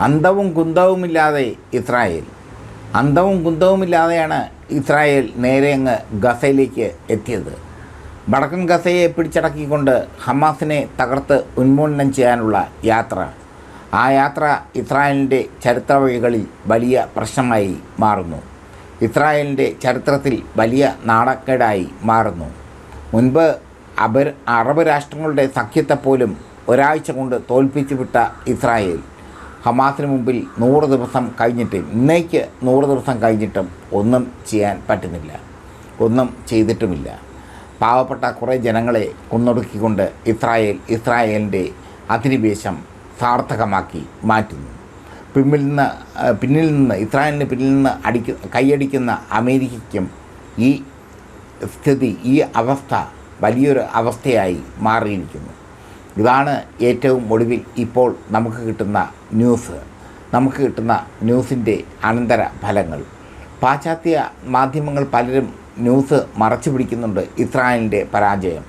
അന്തവും കുന്തവുമില്ലാതെ Israel. അന്തവും കുന്തവുമില്ലാതെയാണ് Israel നേരെ അങ്ങ് ഗസയിലേക്ക് എത്തിയത്. വടക്കൻ ഗസയെ പിടിച്ചടക്കിക്കൊണ്ട് ഹമാസിനെ തകർത്ത് ഉന്മൂലനം ചെയ്യാനുള്ള യാത്ര. ആ യാത്ര ഇസ്രായേലിന്റെ ചരിത്ര വഴികളിൽ വലിയ പ്രശ്നമായി മാറുന്നു. ഇസ്രായേലിന്റെ ചരിത്രത്തിൽ വലിയ നാടക്കേടായി മാറുന്നു. മുൻപ് അബർ അറബ് രാഷ്ട്രങ്ങളുടെ സഖ്യത്തെപ്പോലും ഒരാഴ്ച കൊണ്ട് തോൽപ്പിച്ചു വിട്ട ഇസ്രായേൽ ഹമാസിന് മുമ്പിൽ നൂറ് ദിവസം കഴിഞ്ഞിട്ട് ഇന്നേക്ക് നൂറ് ദിവസം കഴിഞ്ഞിട്ടും ഒന്നും ചെയ്യാൻ പറ്റുന്നില്ല. ഒന്നും ചെയ്തിട്ടുമില്ല. പാവപ്പെട്ട കുറേ ജനങ്ങളെ കൊന്നൊടുക്കിക്കൊണ്ട് ഇസ്രായേൽ ഇസ്രായേലിന്റെ അധിനിവേശം സാർത്ഥകമാക്കി മാറ്റുന്നു. പിന്നിൽ നിന്ന് പിന്നിൽ നിന്ന് ഇസ്രായേലിന് പിന്നിൽ നിന്ന് അടിക്ക കൈയടിക്കുന്ന അമേരിക്കയ്ക്കും ഈ സ്ഥിതി ഈ അവസ്ഥ വലിയൊരു അവസ്ഥയായി മാറിയിരിക്കുന്നു. ഇതാണ് ഏറ്റവും ഒടുവിൽ ഇപ്പോൾ നമുക്ക് കിട്ടുന്ന ന്യൂസ്. നമുക്ക് കിട്ടുന്ന ന്യൂസിന്റെ അനന്തര ഫലങ്ങൾ. പാശ്ചാത്യ മാധ്യമങ്ങൾ പലരും ന്യൂസ് മറച്ചു പിടിക്കുന്നുണ്ട് ഇസ്രായേലിന്റെ പരാജയം.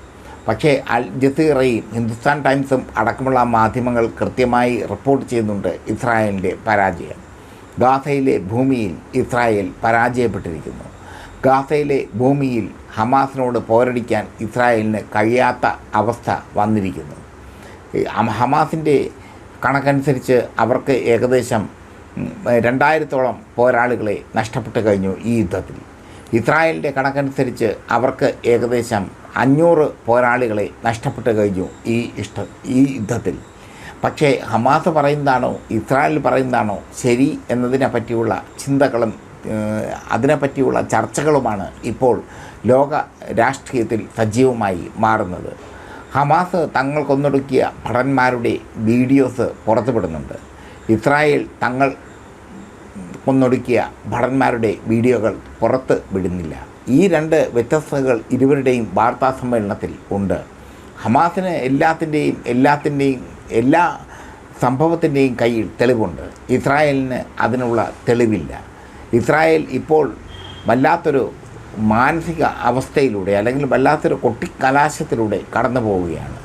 പക്ഷേ അൽ ജസീറയും ഹിന്ദുസ്ഥാൻ ടൈംസും അടക്കമുള്ള മാധ്യമങ്ങൾ കൃത്യമായി റിപ്പോർട്ട് ചെയ്യുന്നുണ്ട് ഇസ്രായേലിന്റെ പരാജയം. ഗാസയിലെ ഭൂമിയിൽ ഇസ്രായേൽ പരാജയപ്പെട്ടിരിക്കുന്നു. ഗാസയിലെ ഭൂമിയിൽ ഹമാസിനോട് പോരടിക്കാൻ ഇസ്രായേലിന് കഴിയാത്ത അവസ്ഥ വന്നിരിക്കുന്നു. ഹമാസിന്റെ കണക്കനുസരിച്ച് അവർക്ക് ഏകദേശം രണ്ടായിരത്തോളം പോരാളികളെ നഷ്ടപ്പെട്ട് കഴിഞ്ഞു ഈ യുദ്ധത്തിൽ. ഇസ്രായേലിന്റെ കണക്കനുസരിച്ച് അവർക്ക് ഏകദേശം അഞ്ഞൂറ് പോരാളികളെ നഷ്ടപ്പെട്ട് കഴിഞ്ഞു ഈ ഇഷ്ട ഈ യുദ്ധത്തിൽ. പക്ഷേ ഹമാസ് പറയുന്നതാണോ ഇസ്രായേൽ പറയുന്നതാണോ ശരി എന്നതിനെ പറ്റിയുള്ള ചിന്തകളും അതിനെപ്പറ്റിയുള്ള ചർച്ചകളുമാണ് ഇപ്പോൾ ലോക രാഷ്ട്രീയത്തിൽ സജീവമായി മാറുന്നത്. ഹമാസ് തങ്ങൾ കൊന്നൊടുക്കിയ ഭടന്മാരുടെ വീഡിയോസ് പുറത്തുവിടുന്നുണ്ട്. ഇസ്രായേൽ തങ്ങൾ കൊന്നൊടുക്കിയ ഭടന്മാരുടെ വീഡിയോകൾ പുറത്ത് വിടുന്നില്ല. ഈ രണ്ട് വ്യത്യസ്തതകൾ ഇരുവരുടെയും വാർത്താ സമ്മേളനത്തിൽ ഉണ്ട്. ഹമാസിന് എല്ലാത്തിന്റെയും എല്ലാത്തിന്റെയും എല്ലാ സംഭവത്തിന്റെയും കയ്യിൽ തെളിവുണ്ട്. ഇസ്രായേലിന് അതിനുള്ള തെളിവില്ല. ഇസ്രായേൽ ഇപ്പോൾ വല്ലാത്തൊരു മാനസിക അവസ്ഥയിലൂടെ അല്ലെങ്കിൽ വല്ലാത്തൊരു കൊട്ടിക്കലാശത്തിലൂടെ കടന്നു പോവുകയാണ്.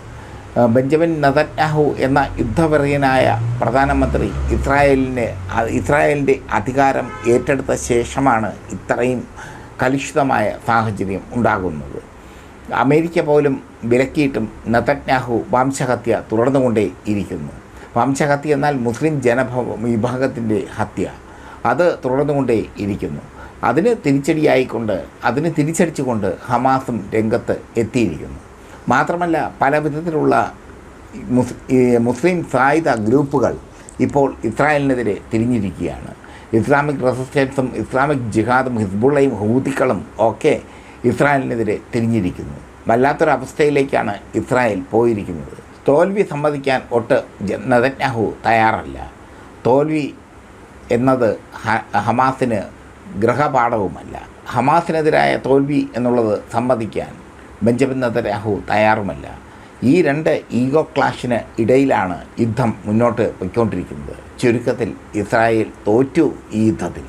ബെഞ്ചമിൻ നതന്യാഹു എന്ന യുദ്ധപരിയനായ പ്രധാനമന്ത്രി ഇസ്രായേലിന് ഇസ്രായേലിന്റെ അധികാരം ഏറ്റെടുത്ത ശേഷമാണ് ഇത്രയും കലുഷിതമായ സാഹചര്യം ഉണ്ടാകുന്നത്. അമേരിക്ക പോലും വിലക്കിയിട്ടും നതന്യാഹു വംശഹത്യ തുടർന്നുകൊണ്ടേ ഇരിക്കുന്നു. വംശഹത്യ എന്നാൽ മുസ്ലിം ജനഭ വിഭാഗത്തിന്റെ ഹത്യ. അത് തുടർന്നുകൊണ്ടേ ഇരിക്കുന്നു. അതിന് തിരിച്ചടിയായിക്കൊണ്ട് അതിന് തിരിച്ചടിച്ചുകൊണ്ട് ഹമാസും രംഗത്ത് എത്തിയിരിക്കുന്നു. മാത്രമല്ല പല വിധത്തിലുള്ള മുസ്ലിം സായുധ ഗ്രൂപ്പുകൾ ഇപ്പോൾ ഇസ്രായേലിനെതിരെ തിരിഞ്ഞിരിക്കുകയാണ്. ഇസ്ലാമിക് റെസിസ്റ്റൻസും ഇസ്ലാമിക് ജിഹാദും ഹിസ്ബുള്ളയും ഹൂതിക്കളും ഒക്കെ ഇസ്രായേലിനെതിരെ തിരിഞ്ഞിരിക്കുന്നു. വല്ലാത്തൊരവസ്ഥയിലേക്കാണ് ഇസ്രായേൽ പോയിരിക്കുന്നത്. തോൽവി സമ്മതിക്കാൻ ഒട്ട് നെതന്യാഹു തയ്യാറല്ല. തോൽവി എന്നത് ഹമാസിന് ഗ്രഹപാഠവുമല്ല. ഹമാസിനെതിരായ തോൽവി എന്നുള്ളത് സമ്മതിക്കാൻ ബെഞ്ചമിൻ നദരാഹു തയ്യാറുമല്ല. ഈ രണ്ട് ഈഗോ ക്ലാഷിന് ഇടയിലാണ് യുദ്ധം മുന്നോട്ട് പോയിക്കൊണ്ടിരിക്കുന്നത്. ചുരുക്കത്തിൽ ഇസ്രായേൽ തോറ്റു ഈ യുദ്ധത്തിൽ.